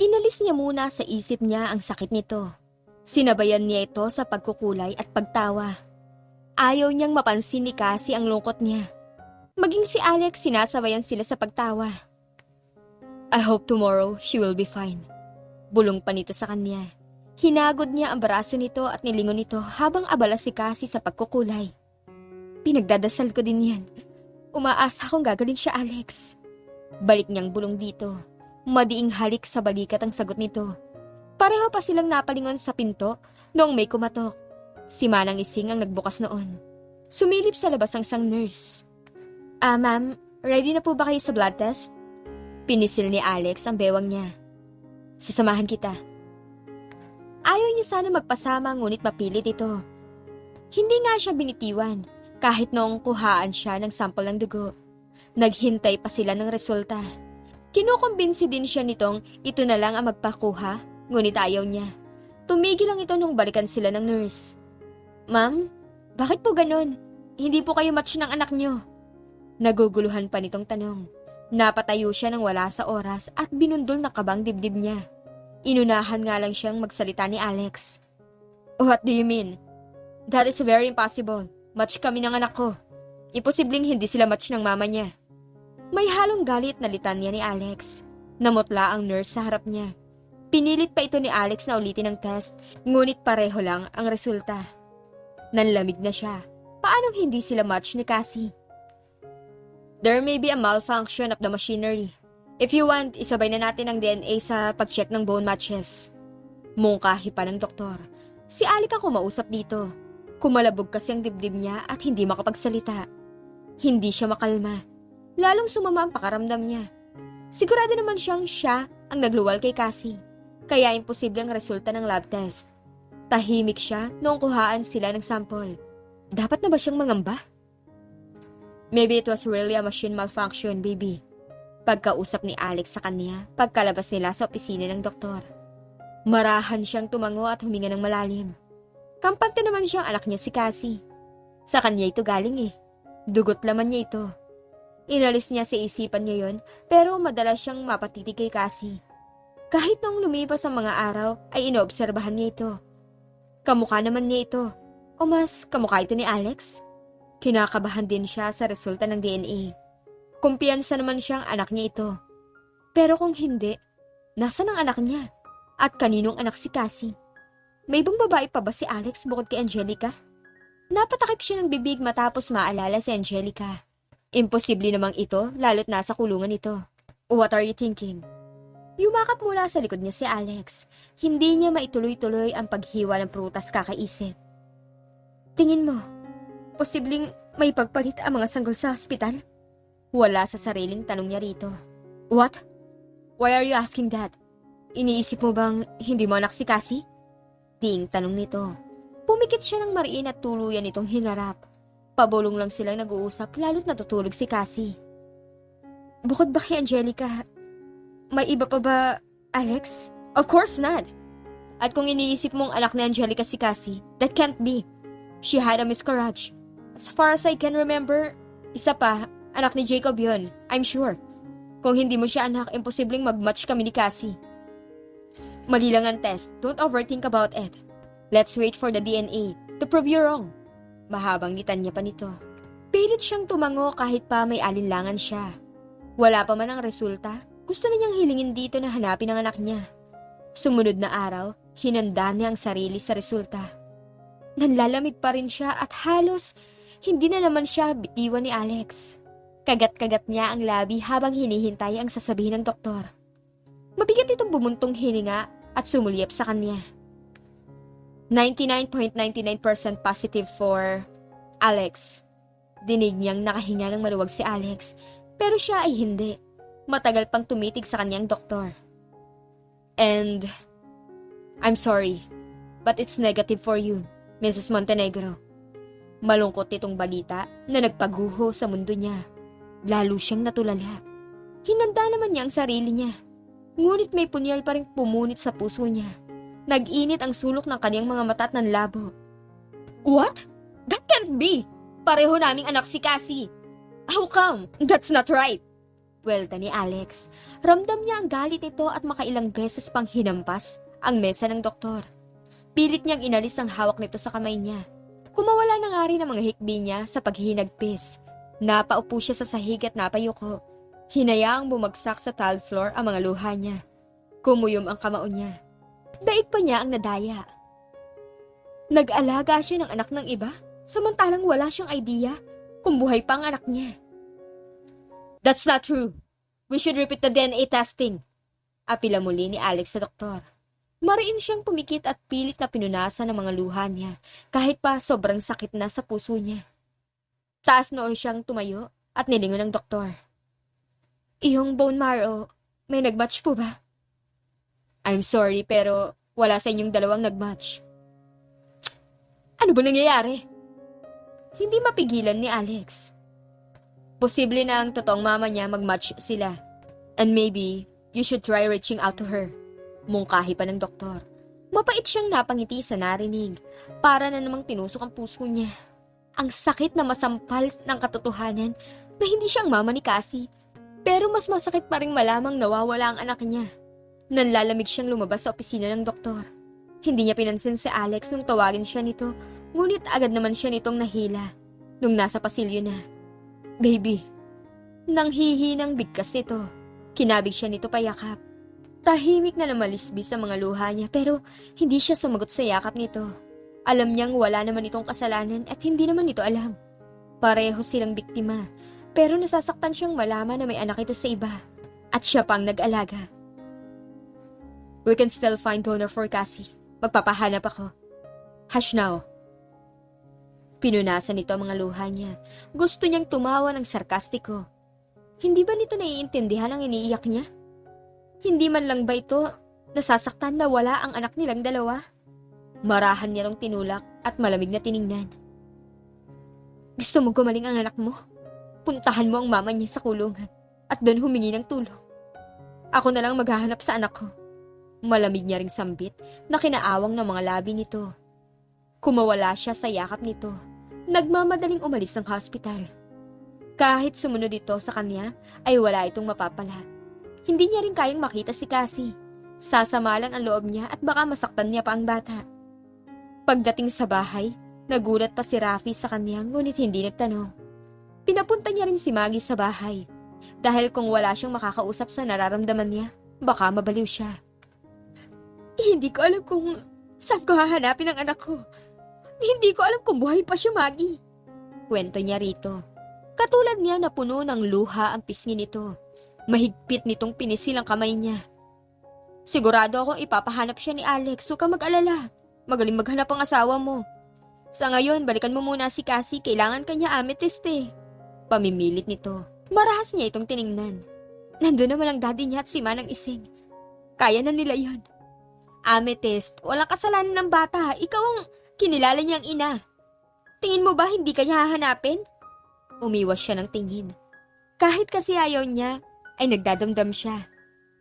Inalis niya muna sa isip niya ang sakit nito. Sinabayan niya ito sa pagkukulay at pagtawa. Ayaw niyang mapansin ni Cassie ang lungkot niya. Maging si Alex sinasabayan sila sa pagtawa. I hope tomorrow she will be fine. Bulong pa nito sa kanya. Hinagod niya ang braso nito at nilingon nito habang abala si Cassie sa pagkukulay. Pinagdadasal ko din yan. Umaasa akong gagaling siya, Alex. Balik niyang bulong dito. Madiing halik sa balikat ang sagot nito. Pareho pa silang napalingon sa pinto noong may kumatok. Si Manang Ising ang nagbukas noon. Sumilip sa labas ang isang nurse. Ah, ma'am, ready na po ba kayo sa blood test? Pinisil ni Alex ang bewang niya. Sasamahan kita. Ayaw niya sana magpasama ngunit mapilit ito. Hindi nga siya binitiwan kahit noong kuhaan siya ng sample ng dugo. Naghintay pa sila ng resulta. Kinukumbinsi din siya nitong ito na lang ang magpakuha, ngunit ayaw niya. Tumigil lang ito nung balikan sila ng nurse. Ma'am, bakit po ganun? Hindi po kayo match ng anak niyo. Naguguluhan pa nitong tanong. Napatayo siya ng wala sa oras at binundol na kabang dibdib niya. Inunahan nga lang siyang magsalita ni Alex. What do you mean? That is very impossible. Match kami ng anak ko. Imposibleng hindi sila match ng mama niya. May halong galit na litanya ni Alex. Namutla ang nurse sa harap niya. Pinilit pa ito ni Alex na ulitin ang test, ngunit pareho lang ang resulta. Nanlamig na siya. Paanong hindi sila match ni Cassie? There may be a malfunction of the machinery. If you want, isabay na natin ang DNA sa pag-check ng bone matches. Mungkahi pa ng doktor. Si Alec ang kumausap dito. Kumalabog kasi ang dibdib niya at hindi makapagsalita. Hindi siya makalma. Lalong sumama ang pakaramdam niya. Sigurado naman siyang siya ang nagluwal kay Cassie. Kaya imposible ang resulta ng lab test. Tahimik siya noong kuhaan sila ng sample. Dapat na ba siyang mangamba? Maybe it was really a machine malfunction, baby. Pagkausap ni Alex sa kanya, pagkalabas nila sa opisina ng doktor. Marahan siyang tumango at huminga ng malalim. Kampante naman siyang anak niya si Cassie. Sa kanya ito galing eh. Dugot laman niya ito. Inalis niya sa isipan niya yon, pero madalas siyang mapatitig kay Cassie. Kahit noong lumipas ang mga araw, ay inoobserbahan niya ito. Kamukha naman niya ito. O mas kamukha ito ni Alex? Kinakabahan din siya sa resulta ng DNA. Kumpiyansa naman siyang anak niya ito. Pero kung hindi, nasa ang anak niya? At kaninong anak si Cassie? May ibang babae pa ba si Alex bukod kay Angelica? Napatakip siya ng bibig matapos maalala si Angelica. Imposible namang ito, lalo't nasa kulungan ito. What are you thinking? Yumakap mula sa likod niya si Alex. Hindi niya maituloy-tuloy ang paghiwa ng prutas kakaisip. Tingin mo, posibleng may pagpalit ang mga sanggol sa ospital? Wala sa sariling tanong niya rito. What? Why are you asking that? Iniisip mo bang hindi mo anak si Cassie? Ting tanong nito. Pumikit siya ng mariin at tuluyan itong hinarap. Pabulong lang silang nag-uusap lalo't natutulog si Cassie. Bukod ba kay Angelica, may iba pa ba, Alex? Of course not. At kung iniisip mong anak ni Angelica si Cassie, that can't be. She had a miscarriage. As far as I can remember, isa pa, anak ni Jacob yon. I'm sure. Kung hindi mo siya anak, imposibleng mag-match kami ni Cassie. Mali lang ang test. Don't overthink about it. Let's wait for the DNA to prove you wrong. Mahabang litanya pa nito. Pilit siyang tumango kahit pa may alinlangan siya. Wala pa man ang resulta, gusto na niyang hilingin dito na hanapin ang anak niya. Sumunod na araw, hinanda niya ang sarili sa resulta. Nanlalamig pa rin siya at halos hindi na naman siya bitiwan ni Alex. Kagat-kagat niya ang labi habang hinihintay ang sasabihin ng doktor. Mabigat itong bumuntong hininga at sumulyap sa kanya. 99.99% positive for Alex. Dinig niyang nakahinga ng maluwag si Alex, pero siya ay hindi. Matagal pang tumitig sa kanyang doktor. And, I'm sorry, but it's negative for you, Mrs. Montenegro. Malungkot itong balita na nagpaguho sa mundo niya. Lalo siyang natulala. Hinanda naman niya ang sarili niya. Ngunit may punyal pa rin pumunit sa puso niya. Nag-init ang sulok ng kanyang mga mata at nanlabo. What? That can't be! Pareho naming anak si Cassie. How come? That's not right. Pwelta ni Alex. Ramdam niya ang galit nito at makailang beses pang hinampas ang mesa ng doktor. Pilit niyang inalis ang hawak nito sa kamay niya. Kumawala na nga rin ang mga hikbi niya sa paghihinagpis. Napaupo siya sa sahig at napayuko. Hinayaang bumagsak sa tile floor ang mga luha niya. Kumuyom ang kamao niya. Daig pa niya ang nadaya. Nag-alaga siya ng anak ng iba, samantalang wala siyang idea kung buhay pa ang anak niya. That's not true. We should repeat the DNA testing. Apila muli ni Alex sa doktor. Mariin siyang pumikit at pilit na pinunasan ng mga luha niya, kahit pa sobrang sakit na sa puso niya. Taas noo siyang tumayo at nilingon ng doktor. Iyong bone marrow, may nagmatch po ba? I'm sorry pero wala sa inyong dalawang nagmatch. Ano ba nangyayari? Hindi mapigilan ni Alex. Posible na ang totoong mama niya magmatch sila. And maybe, you should try reaching out to her. Mungkahi pa ng doktor. Mapait siyang napangiti sa narinig. Para na namang tinusok ang puso niya. Ang sakit na masampal ng katotohanan na hindi siyang mama ni Cassie. Pero mas masakit pa rin malamang nawawala ang anak niya. Nanlalamig siyang lumabas sa opisina ng doktor. Hindi niya pinansin si Alex nung tawagin siya nito, ngunit agad naman siya nitong nahila nung nasa pasilyo na. Baby, nang hihinang bigkas nito, kinabig siya nito payakap. Tahimik na namalisbis sa mga luha niya pero hindi siya sumagot sa yakap nito. Alam niyang wala naman itong kasalanan at hindi naman ito alam. Pareho silang biktima pero nasasaktan siyang malaman na may anak ito sa iba at siya pang nag-alaga. We can still find donor for Cassie. Magpapahanap ako. Hush now. Pinunasan nito ang mga luha niya. Gusto niyang tumawa ng sarkastiko. Hindi ba nito naiintindihan ang iniiyak niya? Hindi man lang ba ito nasasaktan na wala ang anak nilang dalawa? Marahan niya tong tinulak at malamig na tiningnan. Gusto mo gumaling ang anak mo? Puntahan mo ang mama niya sa kulungan at doon humingi ng tulong. Ako na lang maghahanap sa anak ko. Malamig niya ring sambit na kinaawang ng mga labi nito. Kumawala siya sa yakap nito. Nagmamadaling umalis ng hospital. Kahit sumunod ito sa kanya, ay wala itong mapapala. Hindi niya rin kayang makita si Cassie. Sasama lang ang loob niya at baka masaktan niya pa ang bata. Pagdating sa bahay, nagulat pa si Rafi sa kanya ngunit hindi nagtanong. Pinapunta niya rin si Maggie sa bahay. Dahil kung wala siyang makakausap sa nararamdaman niya, baka mabaliw siya. Hindi ko alam kung saan ko hahanapin ang anak ko. Hindi ko alam kung buhay pa siya, Maggie. Kwento niya rito. Katulad niya na puno ng luha ang pisngi nito. Mahigpit nitong pinisil ang kamay niya. Sigurado akong ipapahanap siya ni Alex, huwag ka mag-alala. Magaling maghanap ang asawa mo. Sa ngayon, balikan mo muna si Cassie, kailangan kanya amethyst eh. Pamimilit nito. Marahas niya itong tiningnan. Nandun naman ang daddy niya at si Manang Ising. Kaya na nila yon. Amethyst, walang kasalanan ng bata. Ikaw ang kinilala niyang ina. Tingin mo ba hindi kanya hahanapin? Umiwas siya ng tingin. Kahit kasi ayaw niya, ay nagdadamdam siya.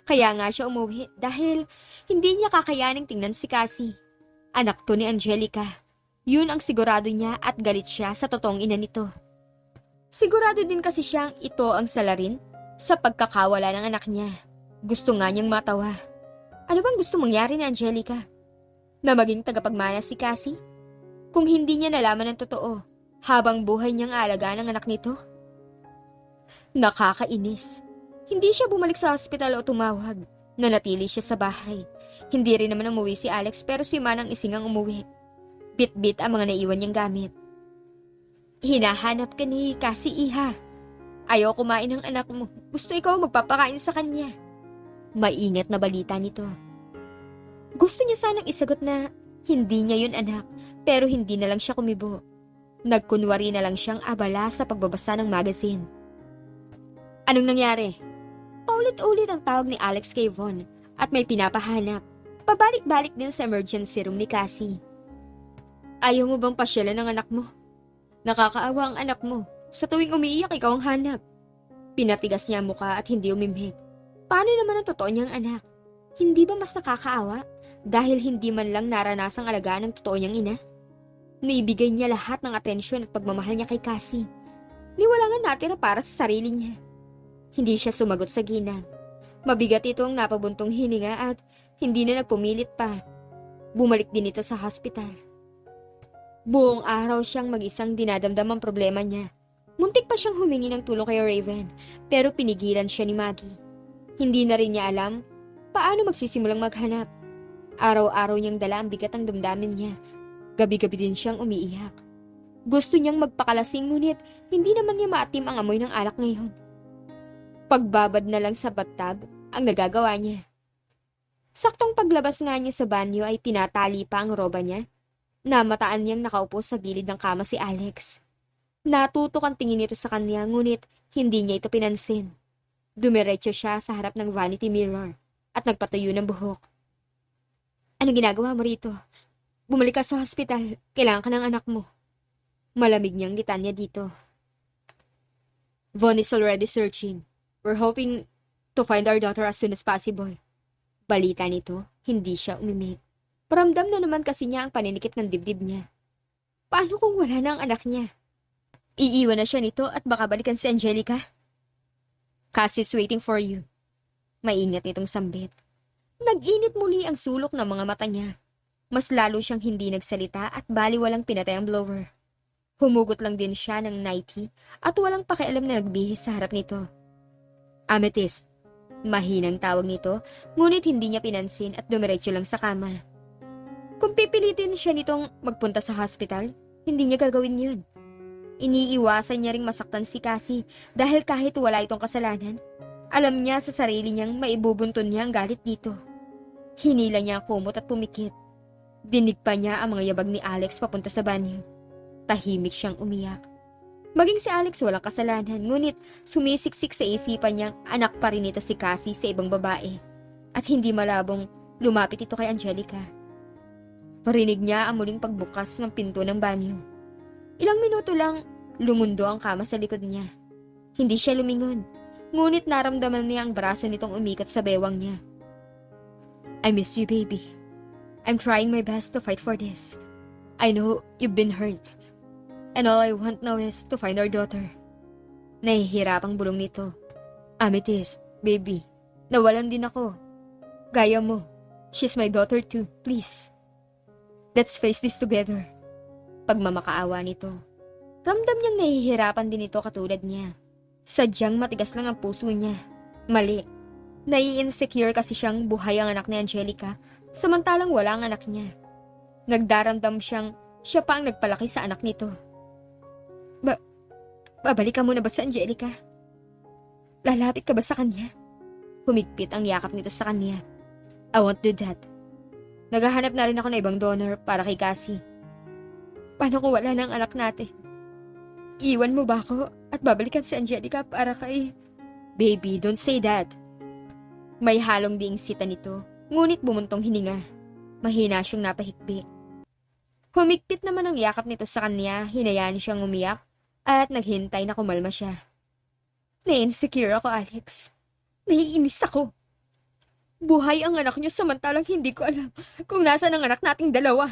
Kaya nga siya umuwi dahil hindi niya kakayaning tingnan si Cassie. Anak to ni Angelica. Yun ang sigurado niya at galit siya sa totoong ina nito. Sigurado din kasi siyang ito ang salarin sa pagkakawala ng anak niya. Gusto nga niyang matawa. Ano bang gusto mangyari ni Angelica? Na maging tagapagmana si Cassie? Kung hindi niya nalaman ng totoo, habang buhay niyang alagaan ang anak nito? Nakakainis. Hindi siya bumalik sa ospital o tumawag. Nanatili siya sa bahay. Hindi rin naman umuwi si Alex pero si Manang Ising ang umuwi. Bit-bit ang mga naiwan niyang gamit. Hinahanap ka ni Cassie Iha. Ayaw kumain ng anak mo. Gusto ikaw magpapakain sa kanya. Maingat na balita nito. Gusto niya sanang isagot na hindi niya yun anak, pero hindi na lang siya kumibo. Nagkunwari na lang siyang abala sa pagbabasa ng magazine. Anong nangyari? Paulit-ulit ang tawag ni Alex kay Von at may pinapahanap. Pabalik-balik din sa emergency room ni Cassie. Ayaw mo bang pasyalan ng anak mo? Nakakaawa ang anak mo. Sa tuwing umiiyak, ikaw ang hanap. Pinatigas niya ang muka at hindi umimik. Paano naman ang totoo niyang anak? Hindi ba mas nakakaawa dahil hindi man lang naranasang alagaan ng totoo niyang ina? Naibigay niya lahat ng atensyon at pagmamahal niya kay Cassie. Ni wala nga natira para sa sarili niya. Hindi siya sumagot sa ginang. Mabigat ito ang napabuntong hininga at hindi na nagpumilit pa. Bumalik din ito sa hospital. Buong araw siyang mag-isang dinadamdam ang problema niya. Muntik pa siyang humingi ng tulong kay Raven, pero pinigilan siya ni Maggie. Hindi na rin niya alam paano magsisimulang maghanap. Araw-araw niyang dala ang bigat ng damdamin niya. Gabi-gabi din siyang umiiyak. Gusto niyang magpakalasing ngunit hindi naman niya maatim ang amoy ng alak ngayon. Pagbabad na lang sa bathtub ang nagagawa niya. Saktong paglabas nga niya sa banyo ay tinatali pa ang roba niya. Namataan niyang nakaupo sa gilid ng kama si Alex. Natutok ang tingin nito sa kanya ngunit hindi niya ito pinansin. Dumiretso siya sa harap ng vanity mirror at nagpatayo ng buhok. Ano ginagawa mo rito? Bumalik ka sa hospital. Kailangan ka ng anak mo. Malamig niyang litanya dito. Von is already searching. We're hoping to find our daughter as soon as possible. Balita nito, hindi siya umimik. Paramdam na naman kasi niya ang paninikip ng dibdib niya. Paano kung wala na ang anak niya? Iiwan na siya nito at baka balikan si Angelica? Cassie's waiting for you. Maingat nitong sambit. Nag-init muli ang sulok ng mga mata niya. Mas lalo siyang hindi nagsalita at baliwalang pinatay ang blower. Humugot lang din siya ng nightie at walang pakialam na nagbihis sa harap nito. Amethyst. Mahinang tawag nito, ngunit hindi niya pinansin at dumiretso lang sa kama. Kung pipilitin siya nitong magpunta sa hospital, hindi niya gagawin yun. Iniiwasan niya ring masaktan si Cassie dahil kahit wala itong kasalanan, alam niya sa sarili niyang maibubunton niya ang galit dito. Hinila niya ang kumot at pumikit. Dinig pa niya ang mga yabag ni Alex papunta sa banyo. Tahimik siyang umiyak. Maging si Alex walang kasalanan, ngunit sumisiksik sa isipan niyang anak pa rin ito si Cassie sa ibang babae. At hindi malabong lumapit ito kay Angelica. Parinig niya ang muling pagbukas ng pinto ng banyo. Ilang minuto lang, lumundo ang kama sa likod niya. Hindi siya lumingon, ngunit naramdaman niya ang braso nitong umikot sa bewang niya. I miss you, baby. I'm trying my best to fight for this. I know you've been hurt. And all I want now is to find our daughter. Nahihirapang bulong nito. Amethyst, baby, nawalan din ako. Gaya mo. She's my daughter too, please. Let's face this together. Pagmamakaawa nito. Ramdam niyang nahihirapan din ito katulad niya. Sadyang matigas lang ang puso niya. Mali. Nai-insecure kasi siyang buhay ang anak ni Angelica, samantalang wala ang anak niya. Nagdaramdam siyang siya pa ang nagpalaki sa anak nito. Ba, babalik ka muna ba sa Angelica? Lalapit ka ba sa kanya? Humigpit ang yakap nito sa kanya. I won't do that. Naghahanap na rin ako ng ibang donor para kay Cassie. Paano kung wala ang anak natin? Iwan mo ba ako at babalikan si Angelica para kay... Baby, don't say that. May halong diing sita nito, ngunit bumuntong hininga. Mahina siyang napahikbi. Humigpit naman ang yakap nito sa kanya, hinayaan siyang umiyak, at naghintay na kumalma siya. Na-insecure ako, Alex. Naiinis ako. Buhay ang anak niyo samantalang hindi ko alam kung nasaan ang anak nating dalawa.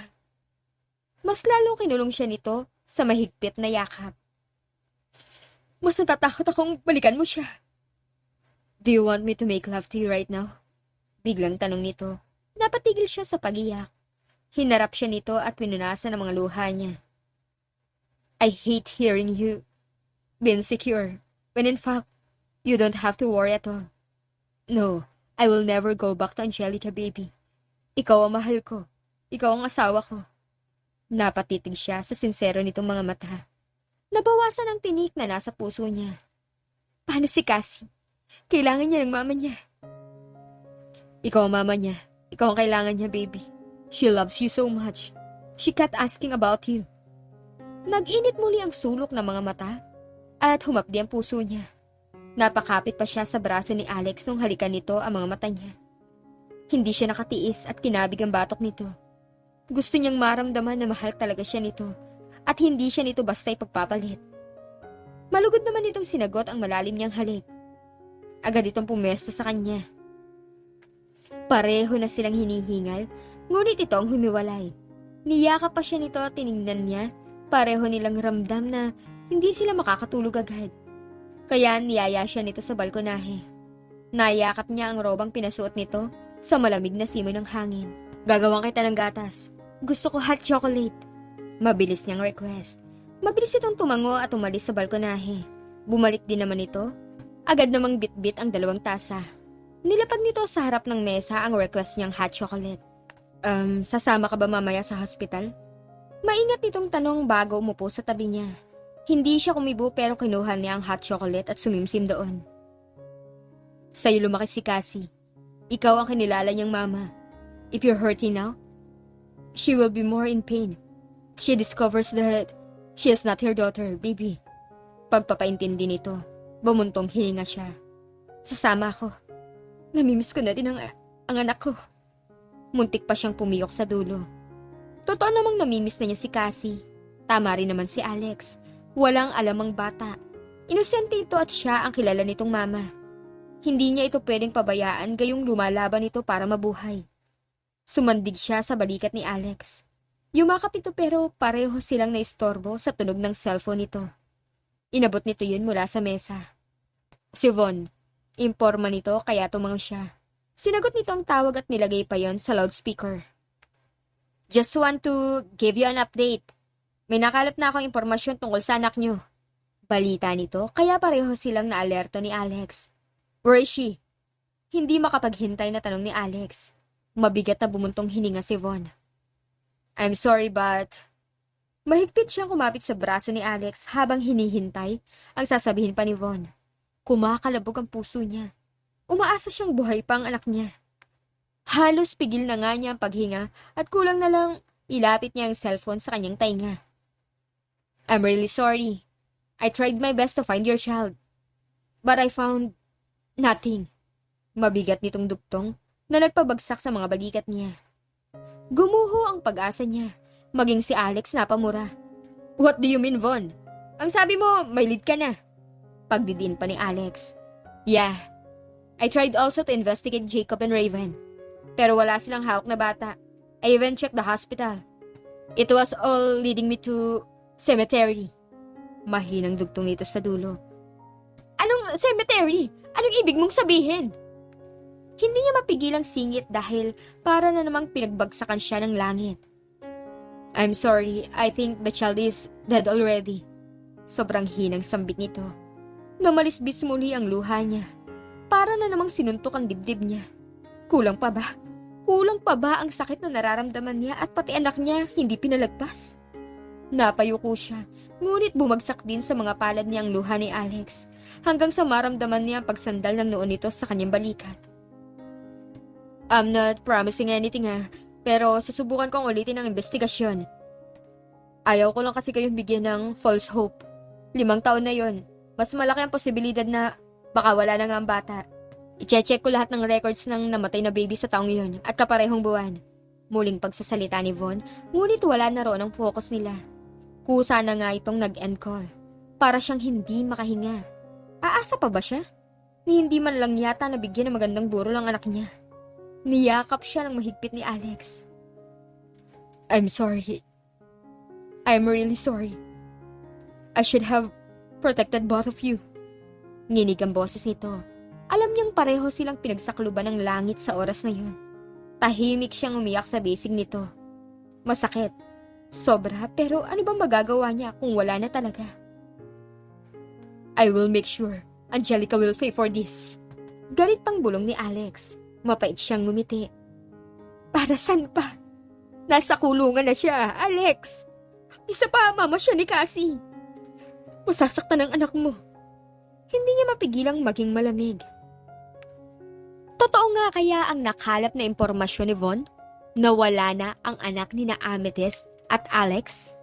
Mas lalong kinulong siya nito sa mahigpit na yakap. Mas natatakot akong balikan mo siya. Do you want me to make love to you right now? Biglang tanong nito. Napatigil siya sa pagiyak. Hinarap siya nito at pinunasan ang mga luha niya. I hate hearing you be insecure when in fact, you don't have to worry at all. No, I will never go back to Angelica, baby. Ikaw ang mahal ko. Ikaw ang asawa ko. Napatitig siya sa sinsero nitong mga mata. Nabawasan ang tinik na nasa puso niya. Paano si Cassie? Kailangan niya ng mama niya. Ikaw ang mama niya. Ikaw ang kailangan niya, baby. She loves you so much. She kept asking about you. Nag-init muli ang sulok ng mga mata at humapdi ang puso niya. Napakapit pa siya sa braso ni Alex nung halikan nito ang mga mata niya. Hindi siya nakatiis at kinabig ang batok nito. Gusto niyang maramdaman na mahal talaga siya nito at hindi siya nito basta ipagpapalit. Malugod naman itong sinagot ang malalim niyang halik. Agad itong pumesto sa kanya. Pareho na silang hinihingal, ngunit ito ang humiwalay. Niyakap pa siya nito at tiningnan niya, pareho nilang ramdam na hindi sila makakatulog agad. Kaya niyaya siya nito sa balkonahe. Nayakap niya ang robang pinasuot nito sa malamig na simoy ng hangin. Gagawang kita ng gatas. Gusto ko hot chocolate. Mabilis niyang request. Mabilis itong tumango at umalis sa balkonahe. Bumalik din naman ito. Agad namang bitbit ang dalawang tasa. Nilapag nito sa harap ng mesa ang request niyang hot chocolate. Um, sasama ka ba mamaya sa hospital? Maingat nitong tanong bago umupo sa tabi niya. Hindi siya kumibo pero kinuha niya ang hot chocolate at sumimsim doon. Sa'yo lumaki si Cassie. Ikaw ang kinilala niyang mama. If you're hurting now, she will be more in pain. She discovers that she is not her daughter, baby. Pagpapaintindi nito, bumuntong hininga siya. Sasama ako. Namimiss ko na din ang, ang anak ko. Muntik pa siyang pumiyok sa dulo. Totoo namang namimiss na niya si Cassie. Tama rin naman si Alex. Walang alam ang bata. Inosente ito at siya ang kilala nitong mama. Hindi niya ito pwedeng pabayaan gayong lumalaban ito para mabuhay. Sumandig siya sa balikat ni Alex. Yumakap ito pero pareho silang naistorbo sa tunog ng cellphone nito. Inabot nito yun mula sa mesa. Si Von, imporma nito kaya tumang siya. Sinagot nito ang tawag at nilagay pa yon sa loudspeaker. Just want to give you an update. May nakalap na akong impormasyon tungkol sa anak nyo. Balita nito, kaya pareho silang naalerto ni Alex. Where is she? Hindi makapaghintay na tanong ni Alex. Mabigat na bumuntong hininga si Von. I'm sorry but... Mahigpit siyang kumapit sa braso ni Alex habang hinihintay ang sasabihin pa ni Von. Kumakalabog ang puso niya. Umaasa siyang buhay pa ang anak niya. Halos pigil na nga niya ang paghinga at kulang na lang ilapit niya ang cellphone sa kanyang tainga. I'm really sorry. I tried my best to find your child. But I found nothing. Mabigat nitong duktong na nagpabagsak sa mga balikat niya. Gumuho ang pag-asa niya. Maging si Alex napamura. What do you mean, Von? Ang sabi mo, may lead ka na. Pagdidin pa ni Alex. Yeah. I tried also to investigate Jacob and Raven. Pero wala silang hawak na bata. I even checked the hospital. It was all leading me to cemetery. Mahinang dugtong nito sa dulo. Anong cemetery? Anong ibig mong sabihin? Hindi niya mapigilang singit dahil para na namang pinagbagsakan siya ng langit. I'm sorry, I think the child is dead already. Sobrang hinang sambit nito. Namalisbis muli ang luha niya. Para na namang sinuntok ang dibdib niya. Kulang pa ba? Kulang pa ba ang sakit na nararamdaman niya at pati anak niya hindi pinalagpas? Napayuko siya, ngunit bumagsak din sa mga palad niya ang luha ni Alex hanggang sa maramdaman niya ang pagsandal ng noon nito sa kanyang balikat. I'm not promising anything ha, pero susubukan kong ulitin ang investigasyon. Ayaw ko lang kasi kayong bigyan ng false hope. Limang taon na yon, mas malaki ang posibilidad na baka wala na nga ang bata. I-check ko lahat ng records ng namatay na baby sa taong iyon at kaparehong buwan. Muling pagsasalita ni Von, ngunit wala na roon ang focus nila. Kusa na nga itong nag-end call. Para siyang hindi makahinga. Aasa pa ba siya? Ni hindi man lang yata nabigyan ng magandang buro ng anak niya. Niyakap siya ng mahigpit ni Alex. I'm sorry. I'm really sorry. I should have protected both of you. Nginig ang boses nito. Alam niyang pareho silang pinagsakluban ng langit sa oras na yun. Tahimik siyang umiyak sa basing nito. Masakit. Sobra, pero ano bang magagawa niya kung wala na talaga? I will make sure Angelica will pay for this. Galit pang bulong ni Alex. Mapait siyang ngumiti. Para saan pa? Nasa kulungan na siya, Alex. Isa pa, mama siya ni Cassie. Masasaktan ang anak mo. Hindi niya mapigilang maging malamig. Totoo nga kaya ang nakalap na impormasyon ni Von? Nawala na ang anak ni na Amethyst at Alex?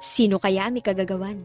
Sino kaya may kagagawan?